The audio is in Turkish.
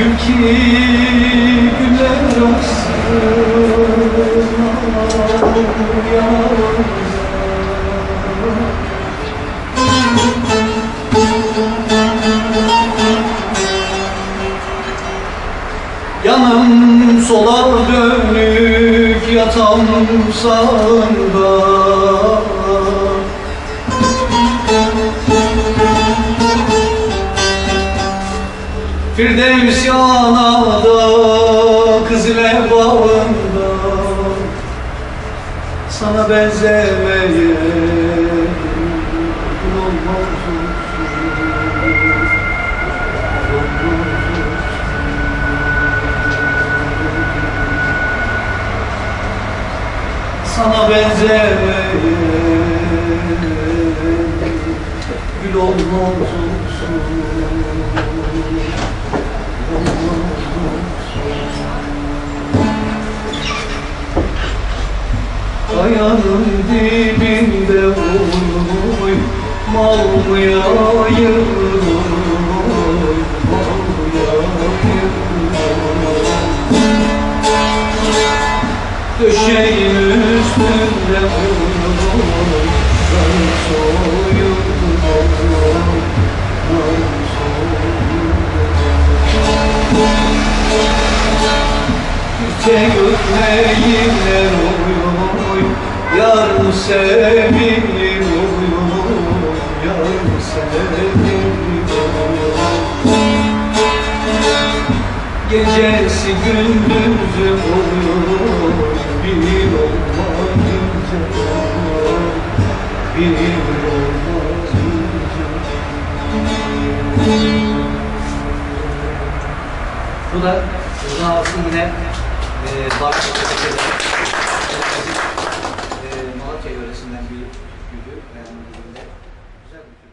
Gül ki olsun yavrum Yanım sola dönük yatam sağında Firdevs yanada kızile bağında Sana benzemeye Sana benzemeye gül olmaz olsun Kayanın dibinde uy Mal mı yayılır Mal mı yayılır Döşeğin üstünde uy Çiçek ötmeyle oy Yar sevgilim oy Yar sevgilim Gecesi gündüzü oy Bir olmayınca Bir olmayınca bu da Ozan Ağas'ın yine e, Barış'la Tepe'de e, Malatya yöresinden bir gülü. Güzel bir